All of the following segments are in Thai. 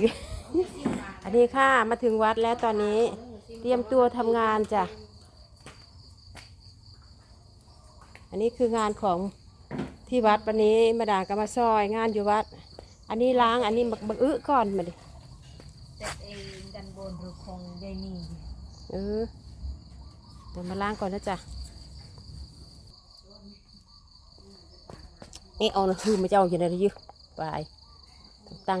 อยู่อันนี้ค่ะมาถึงวัดแล้วตอนนี้เตรียมตัวทำงานจ้ะ อันนี้คืองานของที่วัดวันนี้มาด่ากันมาซอยงานอยู่วัด อันนี้ล้างอันนี้บักบักอึก่อนมาดิแต่เองดันบนหรือคงยายนี่เออเดี๋ยวมาล้างก่อนนะจ๊ะนี่เอานะคือมาเจ้าอยู่ในนี้ไปตั้ง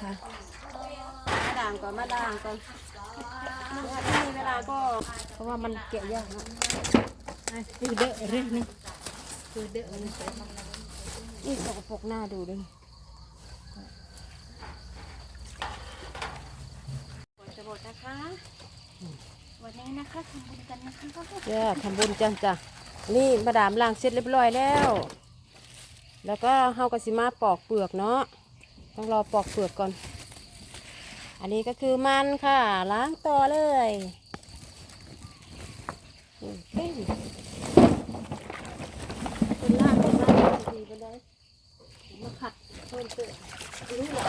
ค่ะมาด่างก่อนมาด่างก่อนถ้าไม่มีเวลาก็เพราะว่ามันเกะยากนะคือเด้อเรื่องนี้คือเด้อมันนี่สกปรกหน้าดูด้วยจะหมดนะคะวันนี้นะคะทำบุญกันนะคะจ้าทำบุญจังจ้ะนี่มาดามล้างเสร็จเรียบร้อยแล้ว แล้วก็เฮากระสิมาปอกเปลือกเนาะ ต้องรอปอกเปลือกก่อน อันนี้ก็คือมันค่ะ ล้างต่อเลยอืมเก่งเป็นล่างเป็นล่างดีไปเลยมาขัดเพิ่มเติมรู้หละ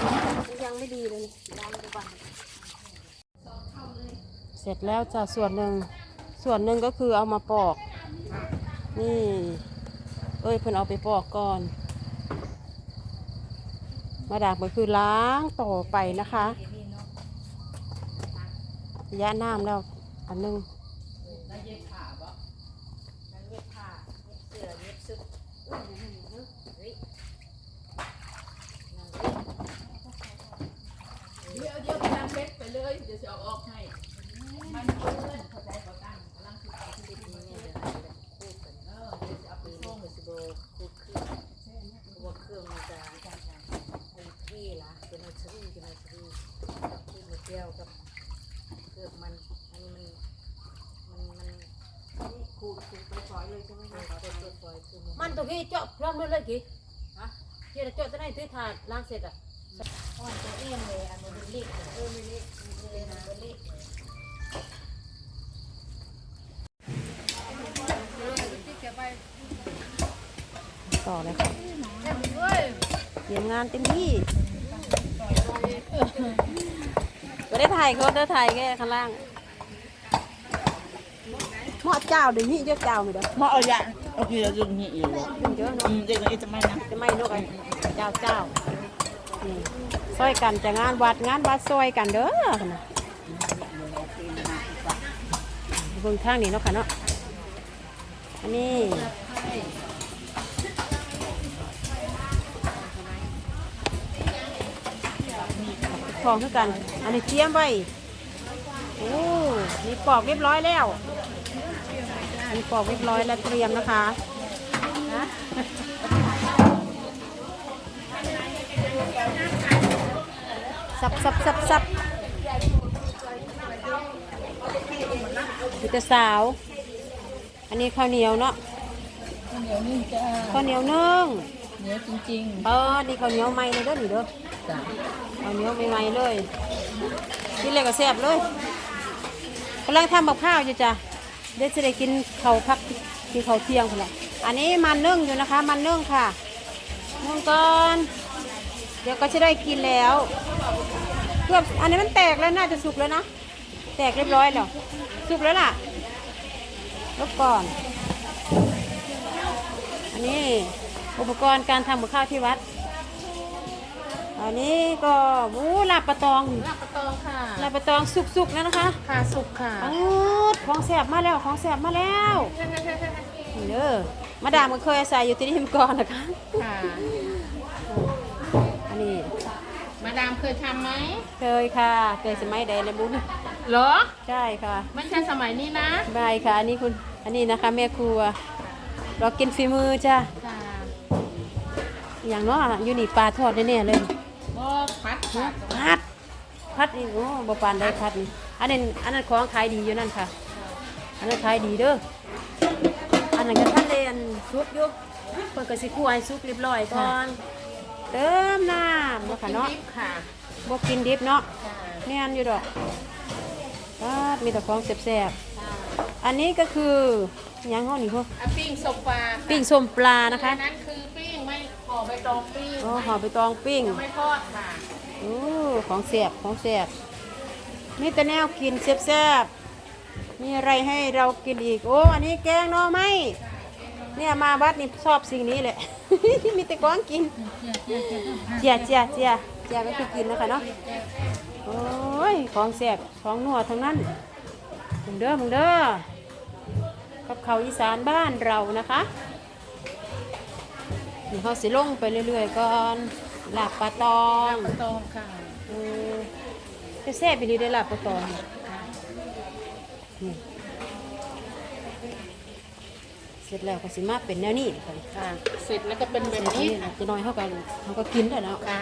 มันยังไม่ดีเลยล้างไปบ้างเสร็จแล้วจ้ะส่วนหนึ่ง ส่วนหนึ่งก็คือเอามาปอก นี่ เอ้ยเพิ่นเอาไปปอกก่อน มาดามก็คือล้างต่อไปนะคะระยะน้ำแล้วอันหนึงแล้วเย็บผ้าบ่แล้วเย็บผ้าเย็บเสื้อเย็บชุดเฮ้ยเดี๋ยวเดี๋ยวไปทำเพชรไปเลยเดี๋ยวจะเอาออกให้มันเพื่อนเข้าใจบ่ตั้งกำลังคิดเอาที่ดีเนี่ยเดี๋ยวจะเอาไปส่งมันจะโบคูเครื่องเพราะว่าเครื่องมันจะไอ้ที่ละเป็นอัลชรีเป็นอัลชรีที่มาเที่ยวกับเครื่องมัน อันนี้มันมันมัน นี่ขูดขูดไปซอยเลยใช่ไหม มัน คะ เปิดเปิดปล่อยคือ มันตัวพี่เจาะพร้อมเลยเลยกี่ฮะเกี่ยวเจาะตัวไหนตื้อถาดล้างเสร็จอะอ่อนตัวเอี้ยมเลยอันนี้เป็นลิกเออไม่ลิกเลยนะเป็นลิกต่อเลยค่ะเตรียมงานเต็มที่ก็ได้ถ่ายเขาได้ถ่ายแค่ข้างล่างหม้อ เจ้าเดี๋ยวนี้เยอะเจ้าไม่ได้มาเอาอย่างโอเคเราจะงี้อยู่แล้วเยอะเนาะอืมเด็กนี้จะไม่นะจะไม่นกไอ้เจ้าเจ้านี่ซอยกันจะงานวัดงานวัดซอยกันเด้อนะเบิ่งทางนี้เนาะค่ะเนาะอันนี้ของเท่ากัน อันนี้เตรียมไว้โอ้มีปอกเรียบร้อยแล้ว มีปอกเรียบร้อยแล้วเตรียมนะคะนะสับสับสับสับมีแต่สาว อันนี้ข้าวเหนียวเนาะเดี๋ยวนี้จะข้าวเหนียวนึ่งเนื้อจริงเออนี่ข้าวเหนียวใหม่เลยเด้อนี่เด้อๆจ้ะข้าวเหนียวใหม่ๆเลยกินเลยก็แซ่บเลยกำลังทำกับข้าวอยู่จ้ะ เดี๋ยวจะได้กินข้าวพักกินข้าวเที่ยงคนละอันนี้มันนึ่งอยู่นะคะ มันนึ่งค่ะนึ่งก่อนเดี๋ยวก็จะได้กินแล้วเกือบอันนี้มันแตกแล้วน่าจะสุกแล้วนะแตกเรียบร้อยแล้วสุกแล้วล่ะลบก่อน อันนี้อุปกรณ์การทำกับข้าวที่วัด อันนี้ก็หมูลาบปะตองลาบปะตองค่ะลาบปะตองสุกๆแล้วนะคะค่ะสุกค่ะปังดของแสบมาแล้วของแสบมาแล้วนี่เด้อมาดามก็เคยอาศัยอยู่ที่นี่มาก่อนนะคะค่ะอันนี้มาดามเคยทำไหมเคยค่ะเคยสมัยใดเลยบุญเหรอใช่ค่ะไม่ใช่สมัยนี้นะบายค่ะอันนี้คุณอันนี้นะคะแม่ครัวเรากินฝีมือจ้ะค่ะอย่างเนาะอยู่นี่ปลาทอดแน่ๆเลย บ่พัดค่ะพัดพัดนี่โอ้บ่ปานได้พัดนี่อันนั้นอันนั้นของขายดีอยู่นั่นค่ะ อันนั้นขายดีเด้ออันนั้นก็ท่านเรียนซุปอยู่เพิ่นก็สิคั่วให้สุกเรียบร้อยก่อนเติมน้ำเนาะค่ะเนาะดิบค่ะบ่กินดิบเนาะค่ะแม่นอยู่ดอกปัดมีแต่ของแซ่บๆอันนี้ก็คือหยังเฮานี่พวกอะปิ้งสปาปิ้งส้มปลานะคะอันนั้นคือปิ้งไม่ห่ อใบตองปิ้งโอ้ห่อใบตองปิ้งไม่ทอดค่ะโอ้ของแซ่บของแซ่บมีแต่แนวกินแซ่บๆมีอะไรให้เรากินอีก โอ้อันนี้แกงหน่อไม้เนี่ยมาวัดนี่ชอบสิ่งนี้แหละ มีแต่ของกินเจียเจียเจียเจียก็คือกินนะคะเนาะโอ้ยของแซ่บของนัวทั้งนั้นมึงเด้อมึงเด้อกับเขาวอีสานบ้านเรานะคะ นี่เขาสิลงไปเรื่อยๆก่อนลาบปลาตองใบตองค่ะเออจะแซ่บไปดีได้ลาบปลาตองนี่นี่เสร็จแล้วก็สิมาเป็นแนวนี้ค่ะค่ะเสร็จแล้วก็เป็นแบบเสร็จนี้แล้วจะน้อยเขากันเขาก็กินได้แล้วค่ะ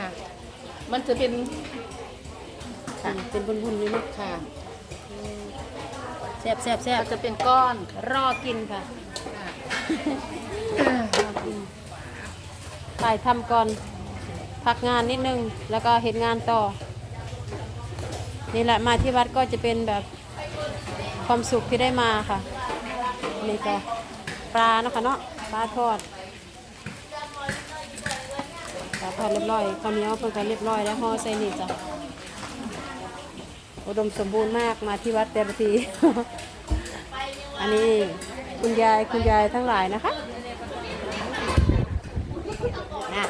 มันจะเป็นอืมเป็นบุญๆเลยเนาะค่ะแซ่บแซ่บแซ่บก็จะเป็นก้อนรอกินค่ะค่ะถ่ายทำก่อน พักงานนิดนึง แล้วก็เห็นงานต่อ นี่แหละมาที่วัดก็จะเป็นแบบความสุขที่ได้มาค่ะ นี่ก็ปลาเนาะค่ะเนาะปลาทอดปลาทอดเรียบร้อยข้าวเหนียวเพิ่งก็เรียบร้อยแล้วห่อใส่นี่จ้ะอุดมสมบูรณ์มากมาที่วัดแต่ละที อันนี้คุณยายคุณยายทั้งหลายนะคะ นะ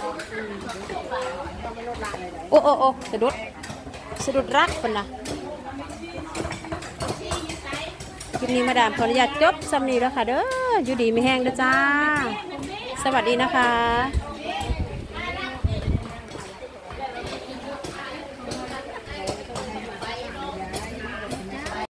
โอ้โอ้โอ้สะดุดสะดุดรักคนนะคลิปนี้มาดามขออนุญาตจบสำนีแล้วค่ะเด้ออยู่ดีไม่แห้งเด้อจ้า สวัสดีนะคะ